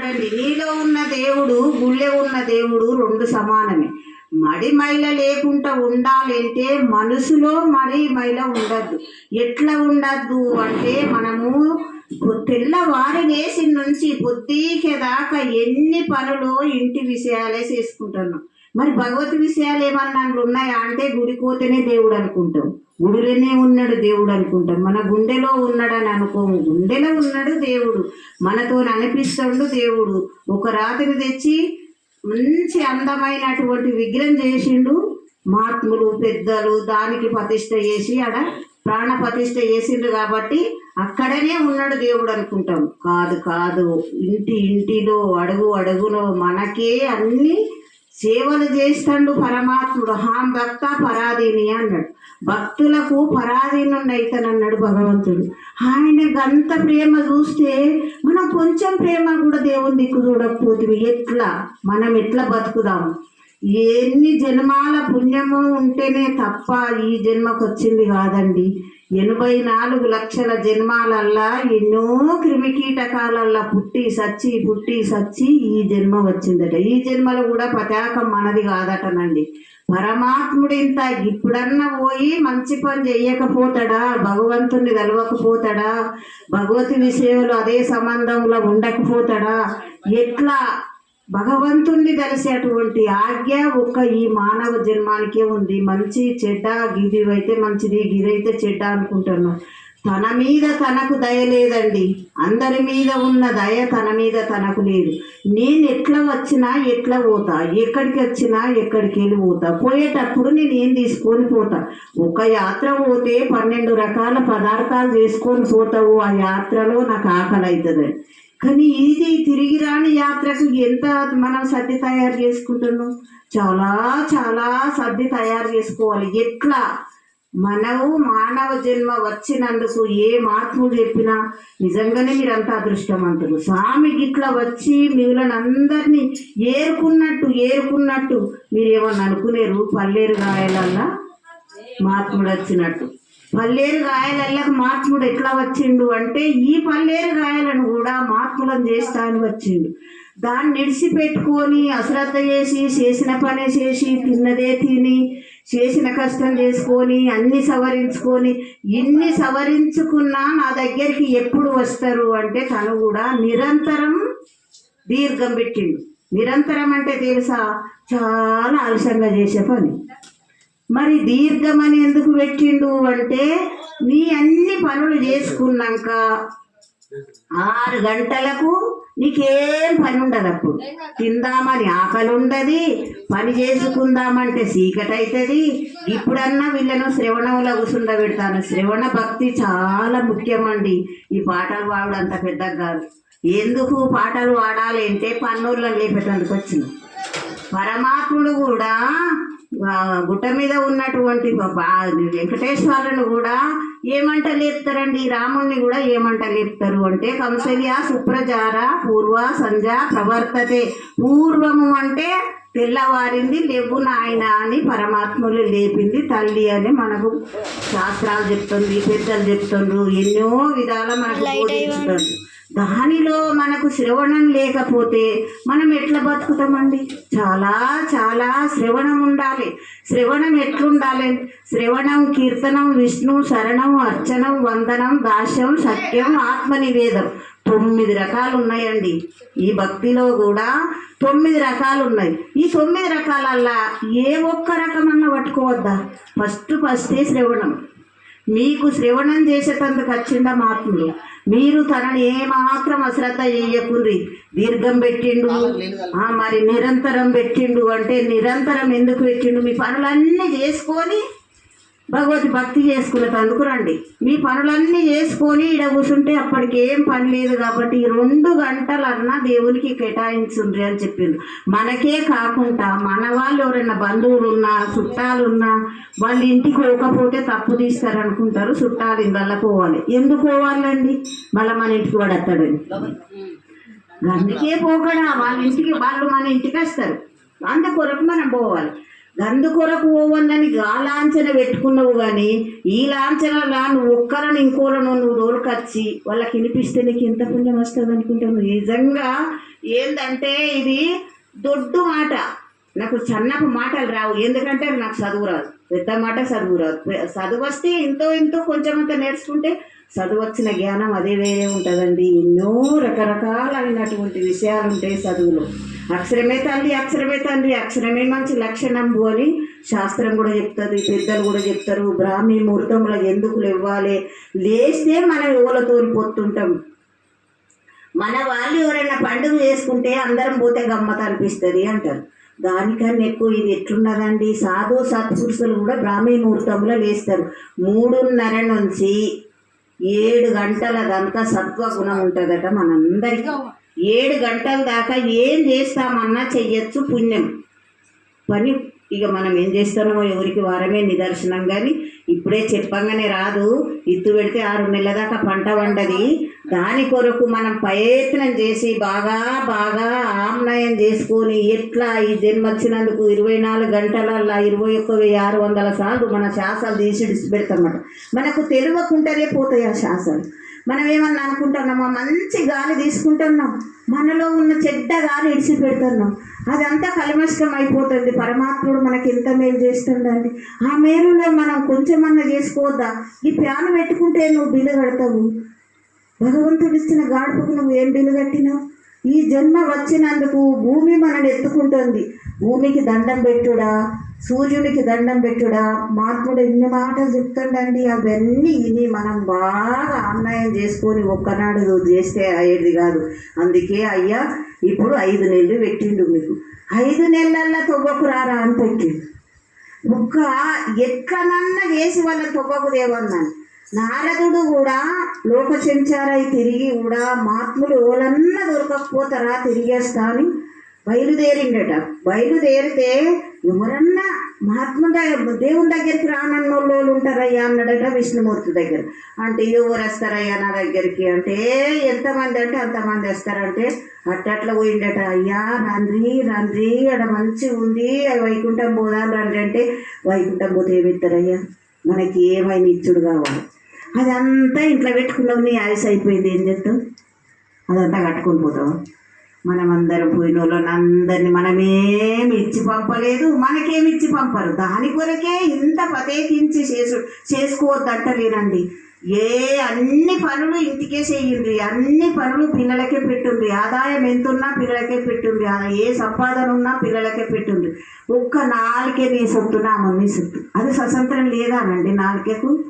చెప్తాడండి నీలో ఉన్న దేవుడు గుళ్ళె ఉన్న దేవుడు రెండు సమానమే. మడి మైల లేకుండా ఉండాలంటే మనసులో మడి మైల ఉండద్దు. ఎట్లా ఉండద్దు అంటే మనము తెల్లవారి వేసిన నుంచి పొద్దుకే దాకా ఎన్ని పనులు ఇంటి విషయాలే చేసుకుంటున్నాం. మరి భగవత్ విషయాలు ఏమన్నా అందులో ఉన్నాయా? అంటే గుడి పోతేనే దేవుడు అనుకుంటాం. గుడిలోనే ఉన్నాడు దేవుడు అనుకుంటాం. మన గుండెలో ఉన్నాడని అనుకోము. గుండెలో ఉన్నాడు దేవుడు. మనతో అనిపిస్తాడు దేవుడు. ఒక రాత్రి తెచ్చి మంచి అందమైనటువంటి విగ్రహం చేసిండు మహాత్ములు పెద్దలు దానికి ప్రతిష్ట చేసి ఆడ ప్రాణ ప్రతిష్ట చేసిండు కాబట్టి అక్కడనే ఉన్నాడు దేవుడు అనుకుంటాం. కాదు కాదు. ఇంటి ఇంటిలో అడుగు అడుగులో మనకే అన్నీ సేవలు చేస్తాడు పరమాత్ముడు హాం భక్త పరాధీని అన్నాడు. భక్తులకు పరాధీనుండి అయితేనన్నాడు భగవంతుడు. ఆయన గంత ప్రేమ చూస్తే మనం కొంచెం ప్రేమ కూడా దేవుని దిక్కు చూడకపోతే ఎట్లా? మనం ఎట్లా బతుకుదాం? ఎన్ని జన్మాల పుణ్యము ఉంటేనే తప్ప ఈ జన్మకు వచ్చింది కాదండి. ఎనభై నాలుగు లక్షల జన్మాలల్లా ఎన్నో క్రిమికీటకాలల్లా పుట్టి సచ్చి పుట్టి సచ్చి ఈ జన్మ వచ్చిందట. ఈ జన్మలో కూడా పతాకం మనది కాదటనండి. పరమాత్ముడు ఇంత ఇప్పుడన్నా పోయి మంచి పని చెయ్యకపోతాడా? భగవంతుని కలవకపోతాడా? భగవతి విషయంలో అదే సంబంధంలో ఉండకపోతాడా? ఎట్లా భగవంతుణ్ణి కలిసేటువంటి ఆజ్ఞ ఒక్క ఈ మానవ జన్మానికే ఉంది. మంచి చెడ్డ గిది అయితే మంచిది గిదైతే చెడ్డ అనుకుంటున్నాం. తన మీద తనకు దయ లేదండి. అందరి మీద ఉన్న దయ తన మీద తనకు లేదు. నేను ఎట్లా వచ్చినా ఎట్లా పోతా. ఎక్కడికి వచ్చినా ఎక్కడికి వెళ్ళి పోతా. పోయేటప్పుడు నేను ఏం తీసుకొని పోతా? ఒక యాత్ర పోతే పన్నెండు రకాల పదార్థాలు చేసుకొని పోతావు. ఆ యాత్రలో నాకు ఆకలి అవుతుందండి కానీ ఇది తిరిగి రాని యాత్రకు ఎంత మనం సర్ది తయారు చేసుకుంటున్నాం? చాలా చాలా సర్ది తయారు చేసుకోవాలి. ఎట్లా? మనము మానవ జన్మ వచ్చినందుకు ఏ మార్పులు చెప్పినా నిజంగానే మీరంతా అదృష్టవంతులు. స్వామి గిట్లా వచ్చి మిమ్మల్ని అందరినీ ఏరుకున్నట్టు ఏరుకున్నట్టు మీరు ఏమన్నా అనుకునేరు? పల్లేరు గాయాలల్లా? మహాత్ముడు వచ్చినట్టు. పల్లేరు గాయాలకు మార్చుడు ఎట్లా వచ్చిండు అంటే ఈ పల్లేరు గాయాలను కూడా మార్పులను చేస్తా అని వచ్చిండు. దాన్ని నిడిచిపెట్టుకొని అశ్రద్ధ చేసి చేసిన పనే చేసి తిన్నదే తిని చేసిన కష్టం చేసుకొని అన్ని సవరించుకొని ఇన్ని సవరించుకున్నా నా దగ్గరికి ఎప్పుడు వస్తారు అంటే తను కూడా నిరంతరం దీర్ఘం పెట్టిండు. నిరంతరం అంటే తెలుసా? చాలా ఆలస్యంగా చేసే పని. మరి దీర్ఘమని ఎందుకు పెట్టిండు అంటే నీ అన్ని పనులు చేసుకున్నాక ఆరు గంటలకు నీకేం పని ఉండదు అప్పుడు. తిందామని ఆకలి ఉండదు పని చేసుకుందామంటే చీకటి అవుతుంది ఇప్పుడన్నా వీళ్ళను శ్రవణంలో కూర్చుండబెడతాను శ్రవణ భక్తి చాలా ముఖ్యమండి. ఈ పాటలు పాడు అంత పెద్దగా కాదు. ఎందుకు పాటలు పాడాలి అంటే పన్నూర్లను లేపేటందుకు వచ్చింది పరమాత్ముడు కూడా గుట్ట మీద ఉన్నటువంటి వెంకటేశ్వరులను కూడా ఏమంట లేపుతారండి రాముణ్ణి కూడా ఏమంట లేపుతారు అంటే కంసల్య సుప్రజార పూర్వ సంజ ప్రవర్తతే. పూర్వము అంటే తెల్లవారింది లేవు నాయన అని పరమాత్మలు లేపింది తల్లి అని మనకు శాస్త్రాలు చెప్తుంది పెద్దలు చెప్తుండ్రు ఎన్నో విధాల మనకు బోధించుతారు. దానిలో మనకు శ్రవణం లేకపోతే మనం ఎట్లా బతుకుతామండి? చాలా చాలా శ్రవణం ఉండాలి. శ్రవణం ఎట్లుండాలి? శ్రవణం కీర్తనం విష్ణు శరణం అర్చనం వందనం దాస్యం సత్యం ఆత్మనివేదం తొమ్మిది రకాలు ఉన్నాయండి ఈ భక్తిలో కూడా తొమ్మిది రకాలు ఉన్నాయి ఈ తొమ్మిది రకాలల్లా ఏ ఒక్క రకమన్నా పట్టుకోవద్దా? ఫస్ట్ ఫస్టే శ్రవణం. మీకు శ్రవణం చేసేటందుకు వచ్చిందా మాత్రులు మీరు తనని ఏమాత్రం అశ్రద్ధ చేయకుండ్రి దీర్ఘం పెట్టిండు. ఆ, మరి నిరంతరం పెట్టిండు. అంటే నిరంతరం ఎందుకు పెట్టిండు? మీ పనులన్నీ చేసుకొని భగవతి భక్తి చేసుకునేటందుకు రండి. మీ పనులన్నీ చేసుకొని ఈడ కూర్చుంటే అప్పటికి ఏం పని లేదు కాబట్టి ఈ రెండు గంటలన్నా దేవునికి కేటాయించుండ్రి అని చెప్పింది మనకే కాకుండా మన వాళ్ళు ఎవరైనా బంధువులు ఉన్నా చుట్టాలు ఉన్నా వాళ్ళ ఇంటికి పోకపోతే తప్పు తీస్తారనుకుంటారు చుట్టాలు ఇందల్లా పోవాలి. ఎందుకు పోవాలండి? మళ్ళీ మన ఇంటికి వాడు వస్తాడని అందుకే పోకడా వాళ్ళ ఇంటికి వాళ్ళు మన ఇంటికి వస్తారు. అంత కొరకు మనం పోవాలి. గందు కొరకు పోవాలని గా లాంఛన పెట్టుకున్నావు కానీ ఈ లాంఛనలా నువ్వు ఒక్కరని ఇంకోరను నువ్వు డోలుకొచ్చి వాళ్ళకి వినిపిస్తే నీకు ఎంత పుణ్యం వస్తుంది అనుకుంటావు. నిజంగా ఏంటంటే ఇది దొడ్డు మాట. నాకు సన్నపు మాటలు రావు. ఎందుకంటే నాకు చదువు రాదు. పెద్ద మాట చదువు చదువు వస్తే ఎంతో ఎంతో కొంచెం అంత నేర్చుకుంటే చదువు వచ్చిన జ్ఞానం అదే వేరే ఉంటుందండి. ఎన్నో రకరకాలైనటువంటి విషయాలు ఉంటాయి చదువులో. అక్షరమే తల్లి అక్షరమే తండ్రి అక్షరమే మంచి లక్షణంబు అని శాస్త్రం కూడా చెప్తుంది పెద్దలు కూడా చెప్తారు. బ్రాహ్మీ ముహూర్తంలో ఎందుకు లేవాలి లేస్తే మనం యువలతో పొత్తుంటాం మన వాళ్ళు ఎవరైనా పండుగ చేసుకుంటే అందరం పోతే గమ్మత అనిపిస్తుంది అంటారు. దానికన్నా ఎక్కువ ఇది ఎట్లున్నదండి? సాధు సత్పురుషులు కూడా బ్రాహ్మీ ముహూర్తంలో లేస్తారు. మూడున్నర నుంచి ఏడు గంటల దాకా సత్వగుణం ఉంటుందట మనందరికీ. ఏడు గంటల దాకా ఏం చేస్తామన్నా చెయ్యొచ్చు పుణ్యం. పని ఇక మనం ఏం చేస్తున్నామో ఎవరికి వారమే నిదర్శనం కానీ ఇప్పుడే చెప్పంగానే రాదు. ఇత్తు పెడితే ఆరు నెలల దాకా పంట వండది. దాని కొరకు మనం ప్రయత్నం చేసి బాగా బాగా ఆమ్నయం చేసుకొని ఎట్లా ఈ జన్మ వచ్చినందుకు ఇరవై నాలుగు గంటలల్లా ఇరవై ఒక్క వెయ్యి ఆరు వందల సార్లు మన శ్వాసలు తీసి పెడతామట మనకు తెలియకుండానే పోతాయి ఆ శ్వాసలు. మనం ఏమన్నా అనుకుంటున్నామా? మంచి గాలి తీసుకుంటున్నాం. మనలో ఉన్న చెడ్డ గాలి ఇడిచి పెడుతున్నాం అదంతా కలిమష్టం అయిపోతుంది. పరమాత్ముడు మనకి ఎంత మేలు చేస్తుండండి. ఆ మేలులో మనం కొంచెమన్నా చేసుకోవద్దా? ఈ ప్యాను పెట్టుకుంటే నువ్వు బిల్లు కడతావు? భగవంతుడు ఇచ్చిన గాడుపుకు నువ్వు ఏం బిల్లు కట్టినావు ఈ జన్మ వచ్చినందుకు భూమి మనల్ని ఎత్తుకుంటుంది. భూమికి దండం పెట్టుడా? సూర్యునికి దండం పెట్టుడా? మార్పుడు ఎన్ని మాటలు చెప్తుండండి. అవన్నీ ఇని మనం బాగా అన్యాయం చేసుకొని ఒక్కనాడు చేస్తే అయ్యేది కాదు. అందుకే అయ్యా ఇప్పుడు ఐదు నెలలు పెట్టిండు మీకు. ఐదు నెలల్లో తొవ్వకు రారా అని పెట్టిండు. ఒక్క ఎక్కడన్నా చేసి వాళ్ళ తొవ్వకు దేవన్నాను నారదుడు కూడా లోక సంచారై తిరిగి కూడా మహాత్ములు ఓలన్న దొరకకపోతారా తిరిగేస్తా అని బయలుదేరిండట. బయలుదేరితే ఎవరన్నా మహాత్మ దేవుని దగ్గరికి రానన్న వాళ్ళు ఉంటారయ్యా అన్నాడట విష్ణుమూర్తి దగ్గర. అంటే ఎవరు వస్తారయ్యా నా దగ్గరికి? అంటే ఎంతమంది అంటే అంతమంది వస్తారంటే అట్టట్లా పోయిండట. అయ్యా రండ్రి రండ్రి ఆడ మంచి ఉంది. వైకుంఠం పోదాం రండి అంటే వైకుంఠం పోతే ఏమిస్తారయ్యా మనకి ఏమైనా ఇచ్చుడు కావాలి. అదంతా ఇంట్లో పెట్టుకున్నావు నీ ఆయుస్ అయిపోయింది ఏం చేస్తాం అదంతా కట్టుకొని పోతాం మనం అందరం పోయిన వాళ్ళని అందరినీ మనమేమి ఇచ్చి పంపలేదు మనకేమి ఇచ్చి పంపరు. దాని కొరకే ఇంత ప్రత్యేకించి చేసు చేసుకోవద్దంటలేనండి. ఏ అన్ని పనులు ఇంటికే చేయండి అన్ని పనులు పిల్లలకే పెట్టుండ్రి. ఆదాయం ఎంత ఉన్నా పిల్లలకే పెట్టుండ్రి ఏ సంపాదన ఉన్నా పిల్లలకే పెట్టుండ్రి. ఒక్క నాలుకే నీ సొత్తు నా మమ్మీ సొత్తు. అది స్వతంత్రం లేదానండి నాలుకేకు?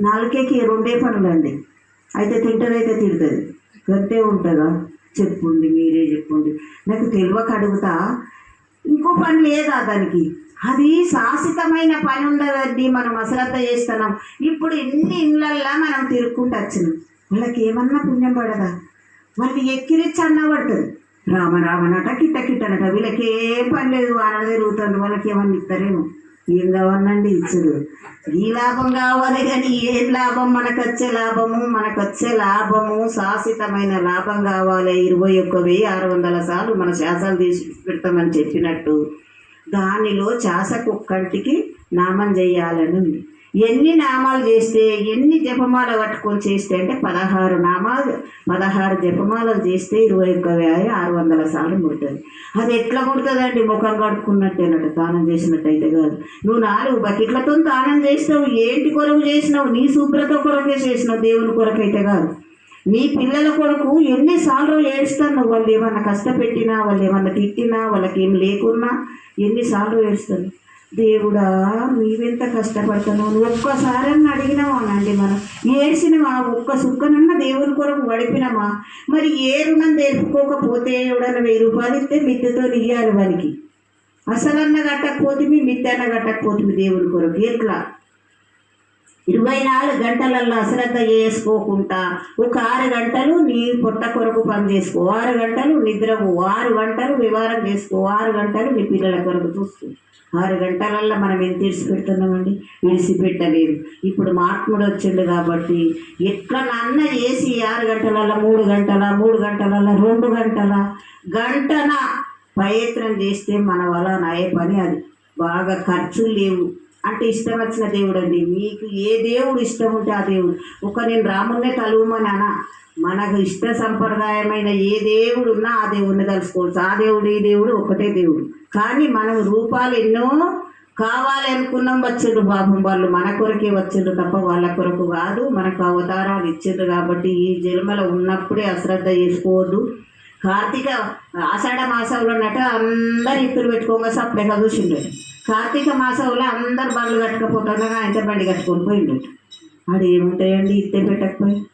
నాలుకేకి రెండే పనులండి. అయితే తింటదైతే తిడుతుంది. గట్టే ఉంటుందా? చెప్పండి మీరే చెప్పండి. నాకు తెలియక అడుగుతా. ఇంకో పని లేదా దానికి? అది శాశ్వతమైన పని ఉండదండి. మనం అశ్రద్ధ చేస్తున్నాం. ఇప్పుడు ఎన్ని ఇళ్ళల్లా మనం తిరుక్కుంటూ వచ్చినాం. వాళ్ళకి ఏమన్నా పుణ్యం పడదా? వాళ్ళకి ఎక్కిరిచ్చి అన్న పడుతుంది. రామ రామనట కిట్ట కిట్టనట వీళ్ళకి ఏం పని లేదు. వాళ్ళ తిరుగుతుంది. వాళ్ళకి ఏమన్నా ఇస్తారేమో. ఏం కావాలండి? ఇచ్చుడు. ఈ లాభం కావాలి కానీ ఏం లాభం? మనకు వచ్చే లాభము మనకు వచ్చే లాభము శాశ్వతమైన లాభం కావాలి. ఇరవై ఒక్క వెయ్యి ఆరు వందల సార్లు మన శాసాలు తీసి పెడతామని చెప్పినట్టు. దానిలో శాసకు ఒక్కటికి నామం చేయాలని ఉంది ఎన్ని నామాలు చేస్తే ఎన్ని జపమాల పట్టుకొని చేస్తే అంటే పదహారు నామాలు పదహారు జపమాలలు చేస్తే ఇరవై ఒక్క వ్యాధి ఆరు వందల సార్లు ముడుతుంది. అది ఎట్లా ముడుతుందండి? ముఖం కడుక్కున్నట్టేనట దానం చేసినట్టయితే కాదు. నువ్వు నాలుగు బకెట్లతో దానం చేసినావు ఏంటి కొరకు చేసినావు? నీ శుభ్రత కొరకే చేసినావు దేవుని కొరకైతే కాదు. నీ పిల్లల కొరకు ఎన్నిసార్లు ఏడుస్తాను వాళ్ళు ఏమన్నా కష్టపెట్టినా వాళ్ళు ఏమన్నా తిట్టినా వాళ్ళకి ఏం లేకున్నా ఎన్నిసార్లు ఏడుస్తాను? దేవుడా నీవెంత కష్టపడతాను. నువ్వు ఒక్కసారన్నా అడిగినామానండి మనం? ఏడ్చినమా? ఒక్క సుక్కనన్నా దేవుని కొరకు గడిపినమా? మరి ఏ రుణం తెరుపుకోకపోతే ఎవడన్నా వెయ్యి రూపాయలు ఇస్తే మిద్దెతో ఇయ్యాలి వానికి? అసలన్న కట్టకపోతే మీ మిద్దెన్న కట్టకపోతే దేవుని కొరకు. ఎట్లా? ఇరవై నాలుగు గంటలలో అశ్రద్ధ చేసుకోకుండా ఒక ఆరు గంటలు నీ పొట్ట కొరకు పని చేసుకో. ఆరు గంటలు నిద్రవు ఆరు గంటలు వివారం చేసుకో. ఆరు గంటలు నీ పిల్లల కొరకు చూసుకో ఆరు గంటలల్లో మనం ఎంత విడిచిపెడుతున్నామండి విడిచిపెట్టలేదు. ఇప్పుడు మహాత్ముడు వచ్చిండు కాబట్టి ఎట్లా నన్న చేసి ఆరు గంటలల్లో మూడు గంటల మూడు గంటలల్లో రెండు గంటల గంటన ప్రయత్నం చేస్తే మన వల్ల అయ్యే పని అది. బాగా ఖర్చులు లేవు. అంటే ఇష్టం వచ్చిన దేవుడు అండి మీకు ఏ దేవుడు ఇష్టం ఉంటే ఆ దేవుడు. ఒక నేను రామున్నే తలువమని నాన్న? మనకు ఇష్ట సంప్రదాయమైన ఏ దేవుడు ఉన్నా ఆ దేవుడిని తలుసుకోవచ్చు ఆ దేవుడు ఈ దేవుడు ఒకటే దేవుడు. కానీ మనం రూపాలు ఎన్నో కావాలి అనుకున్నాం వచ్చిండ్రు పాపం వాళ్ళు. మన కొరకే వచ్చిండ్రు తప్ప వాళ్ళ కొరకు కాదు. మనకు అవతారాలు ఇచ్చిండ్రు కాబట్టి ఈ జన్మలో ఉన్నప్పుడే అశ్రద్ధ చేసుకోవద్దు. కార్తీక ఆషాఢ మాసంలో ఉన్నట్టు అందరు ఇత్తులు పెట్టుకోగా సప్పుడేగా చూసిండు. కార్తీక మాసంలో అందరు బండ్లు కట్టకపోతుండగా ఆయన బండి కట్టుకొని పోయిండు. అది ఏముంటాయండి? ఇత్తే పెట్టకపోయి.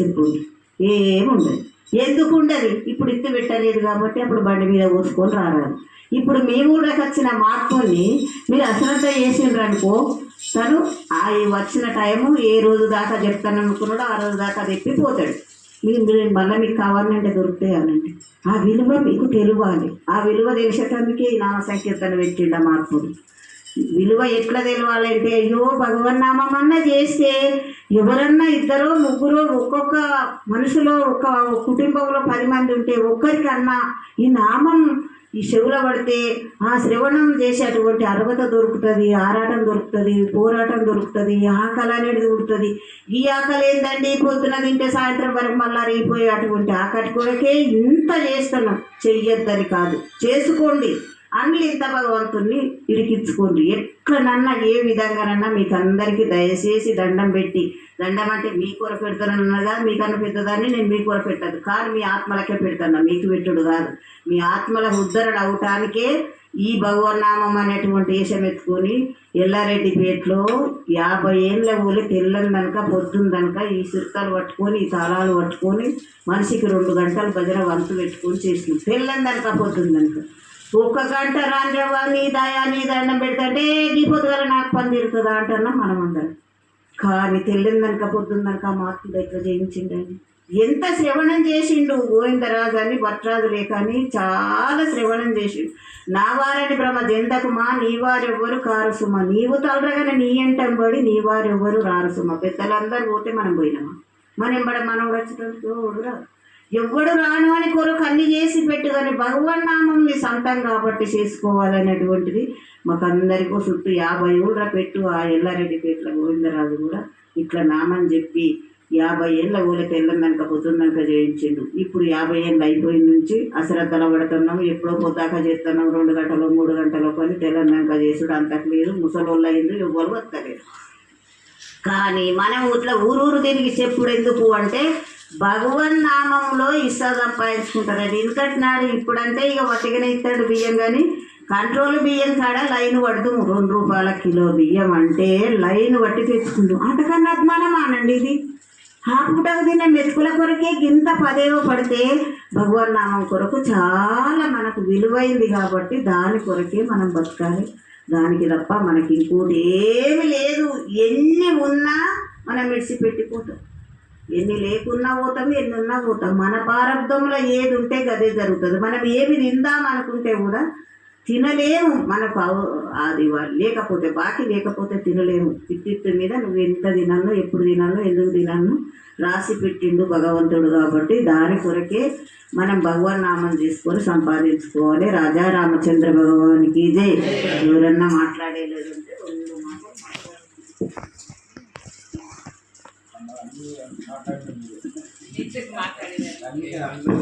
చెప్పు ఏముండదు. ఎందుకు ఉండదు? ఇప్పుడు ఇత్తి పెట్టలేదు కాబట్టి అప్పుడు బండి మీద పోసుకొని రారాదు. ఇప్పుడు మీ ఊళ్ళకి వచ్చిన మార్పుని మీరు అశ్రద్ధ చేసిండ్రు అనుకో తను ఆ వచ్చిన టైము ఏ రోజు దాకా చెప్తాను అనుకున్నాడో ఆ రోజు దాకా తెప్పిపోతాడు మీరు మళ్ళీ మీకు కావాలంటే దొరుకుతాయనండి. ఆ విలువ మీకు తెలియాలి ఆ విలువ తెలిసేటందుకే ఈ నామ సంకీర్తన పెట్టిండ మాకు విలువ ఎట్లా తెలవాలంటే అయ్యో భగవన్ నామన్నా చేస్తే ఎవరన్నా ఇద్దరు ముగ్గురు ఒక్కొక్క మనుషులో ఒక కుటుంబంలో పది మంది ఉంటే ఒక్కరికన్నా ఈ నామం ఈ చెవులో పడితే ఆ శ్రవణం చేసేటువంటి అర్హత దొరుకుతుంది ఆరాటం దొరుకుతుంది పోరాటం దొరుకుతుంది ఆకలి అనేది దొరుకుతుంది ఈ ఆకలి ఏందండి? పొద్దున తింటే సాయంత్రం వరకు మళ్ళీ రేగిపోయి అటువంటి ఆకటి కొరకే ఇంత చేస్తున్నాం. చెయ్యొద్దని కాదు. చేసుకోండి. అన్ని ఇంత భగవంతుణ్ణి ఇడికించుకోండి ఎట్లనన్నా ఏ విధంగానన్నా మీకు అందరికీ దయచేసి దండం పెట్టి దండం అంటే మీ కూర పెడతానన్నదా మీకన్నా పెద్దదాన్ని నేను మీ కూర పెట్టదు. కానీ మీ ఆత్మలకే పెడతాను. మీకు పెట్టుడు కాదు. మీ ఆత్మల ఉద్ధరణ అవటానికే ఈ భగవన్నామం అనేటువంటి వేషం ఎత్తుకొని ఎల్లారెడ్డిపేటలో యాభై ఏళ్ళ ఊళ్ళో తెల్లని కనుక పొద్దున్న కనుక ఈ సిరకాలు పట్టుకొని ఈ తాళాలు పట్టుకొని మనిషికి రెండు గంటలు భజన వంతు పెట్టుకొని చేసినాం తెల్లని కనుక పొద్దున్న కనుక ఒక్క గంట రాంజవ్వ నీ దయా నీ దండం పెడతాంటే నీ పొద్దుగల నాకు పని తిరుగుతుందా అంటున్నాం మనం అందరం కానీ తెల్లిందనక పొద్దుందనక మాకు దగ్గర చేయించిండని ఎంత శ్రవణం చేసిండు గోవిందరాజు అని భట్రాజులే కానీ చాలా శ్రవణం చేసిండు. నా వారని బ్రహ్మ జెందకుమా నీ వారెవ్వరు కారుసుమ. నీవు తలరగానే నీ ఎంటం పడి నీ వారెవ్వరు రారుసుమ. పెద్దలందరూ పోతే మనం పోయినామా? మనం ఎంబడ మనం వచ్చేటప్పుడు రాదు ఎవ్వడు రాను అని కొరకు అన్ని చేసి పెట్టు కానీ భగవన్ నామం నీ సొంతం కాబట్టి చేసుకోవాలనేటువంటిది మాకు చుట్టూ యాభై ఊళ్ళ పెట్టు ఆ ఎల్లారెడ్డి పేట్ల గోవిందరాజు కూడా ఇట్లా నామం చెప్పి యాభై ఏళ్ళ ఊళ్ళకి తెల్లందనక పొద్దున్నక చేయించిండు. ఇప్పుడు యాభై ఏళ్ళు అయిపోయిన నుంచి అశ్రద్ధలు పడుతున్నాం ఎప్పుడో పొద్దాక చేస్తున్నాం రెండు గంటలు మూడు గంటలు పని తెల్లందనక చేసుడు అంతకు లేదు ముసలోళ్ళు అయింది ఎవ్వరు వస్తలేదు కానీ మనం ఇట్లా ఊరూరు తిరిగి చెప్పుడు ఎందుకు అంటే భగవన్ నామంలో ఇస్తా సంపాదించుకుంటారండి ఎందుకంటే ఇప్పుడంటే ఇక వట్టిగానే ఇస్తాడు బియ్యం కానీ కంట్రోల్ బియ్యం కాడ లైన్ పడుతుంది రెండు రూపాయల కిలో బియ్యం అంటే లైన్ పట్టి తెచ్చుకుంటాం. అంతకన్నా అద్మానం అనండి ఇది. ఆ తినే మెతుకుల కొరకే గింత పదేవో పడితే భగవన్ నామం కొరకు చాలా మనకు విలువైంది కాబట్టి దాని కొరకే మనం బతకాలి. దానికి తప్ప మనకి ఇంకోటి ఏమి లేదు. ఎన్ని ఉన్నా మనం విడిచిపెట్టిపోతాం ఎన్ని లేకున్నా పోతాం ఎన్ని ఉన్నా పోతాం మన ప్రారంభంలో ఏది ఉంటే గదే జరుగుతుంది. మనం ఏమి తిందాం అనుకుంటే కూడా తినలేము మనకు అది లేకపోతే బాకీ లేకపోతే తినలేము. ఇట్టిట్టు మీద నువ్వు ఎంత తినాలో ఎప్పుడు తినాలో ఎందుకు తినాలో రాసి పెట్టిండు భగవంతుడు కాబట్టి దాని కొరకే మనం భగవాన్ నామం చేసుకొని సంపాదించుకోవాలి. రాజా రామచంద్ర భగవానికి ఇదే ఎవరన్నా మాట్లాడేలేదు అంటే రెండు